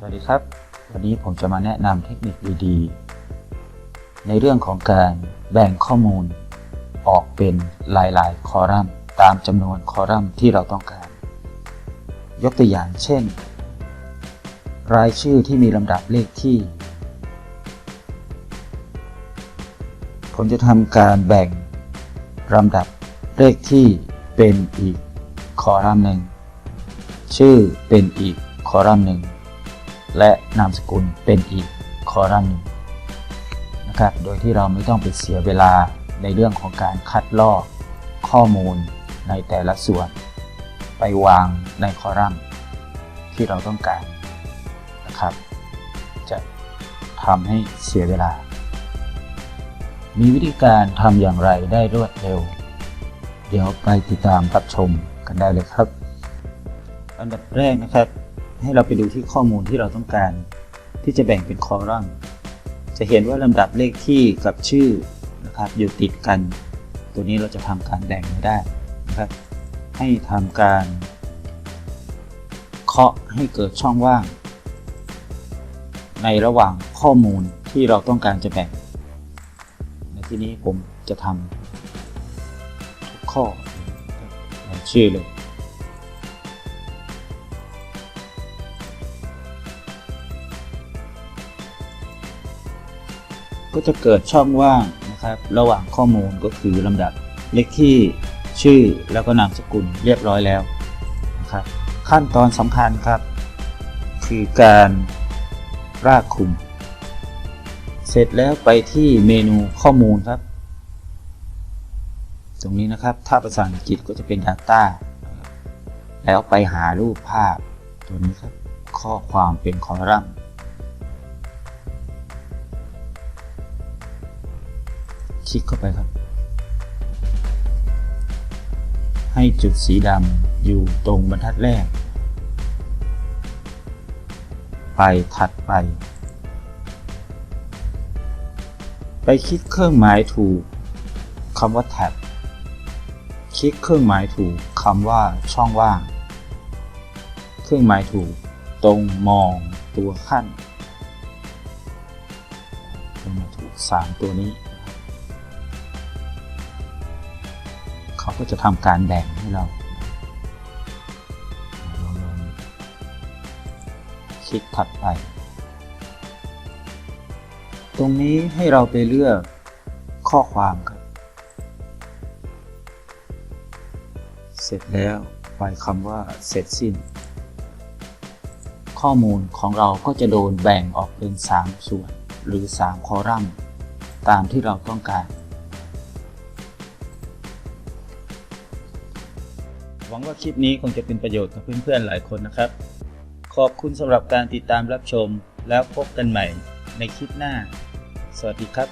สวัสดีครับ วันนี้ผมจะมาแนะนำเทคนิคดีๆ ในเรื่องของการแบ่งข้อมูล ออกเป็นหลายๆ คอลัมน์ ตามจำนวนคอลัมน์ที่เราต้องการ ยกตัวอย่างเช่น รายชื่อที่มีลำดับเลขที่ ผมจะทำการแบ่งลำดับเลขที่เป็นอีกคอลัมน์หนึ่ง ชื่อเป็นอีกคอลัมน์หนึ่ง และนามสกุลเป็นอีกคอลัมน์หนึ่งนะครับ โดยที่เราไม่ต้องไปเสียเวลาในเรื่องของการคัดลอกข้อมูลในแต่ละส่วน ไปวางในคอลัมน์ที่เราต้องการนะครับ จะทำให้เสียเวลา มีวิธีการทำอย่างไรได้รวดเร็ว เดี๋ยวไปติดตามรับชมกันได้เลยครับ อันดับแรกนะครับ ให้เราไปดูที่ข้อมูลที่เราต้องการ ที่จะแบ่งเป็นคอลัมน์ จะเห็นว่าลำดับเลขที่กับชื่อนะครับอยู่ติดกัน ตัวนี้เราจะทำการแบ่งไม่ได้นะครับให้ทำการ เคาะให้เกิดช่องว่าง ในระหว่างข้อมูลที่เราต้องการจะแบ่ง ในที่นี้ผมจะทำทุกข้อชื่อเลย ก็จะเกิดช่องว่างนะครับ ระหว่างข้อมูลก็คือลำดับเลขที่ชื่อแล้วก็นามสกุลเรียบร้อยแล้วนะครับ ขั้นตอนสำคัญครับ คือการรากคุม เสร็จแล้วไปที่เมนูข้อมูลครับ ตรงนี้นะครับ ถ้าภาษาอังกฤษก็จะเป็น Data แล้วไปหารูปภาพตัวนี้ครับ ข้อความเป็นคอลัมน์ คลิกเข้าไปครับ ให้จุดสีดำอยู่ตรงบรรทัดแรก ไปถัดไป ไปคลิกเครื่องหมายถูกคำว่าแท็บคลิกเครื่องหมายถูกคำว่าช่องว่าง เครื่องหมายถูกตรงมองตัวขั้นเครื่องหมายถูกสามตัวนี้ เขาก็จะทำการแบ่งให้เราเราลองคลิกถัดไป ตรงนี้ให้เราไปเลือกข้อความครับ เสร็จแล้วไปคำว่าเสร็จสิ้น ข้อมูลของเราก็จะโดนแบ่งออกเป็น 3 ส่วน หรือ 3 คอลัมน์ ตามที่เราต้องการ หวังว่าคลิปนี้คงจะเป็นประโยชน์กับเพื่อนๆหลายคนนะครับ ขอบคุณสำหรับการติดตามรับชมแล้วพบกันใหม่ในคลิปหน้า สวัสดีครับ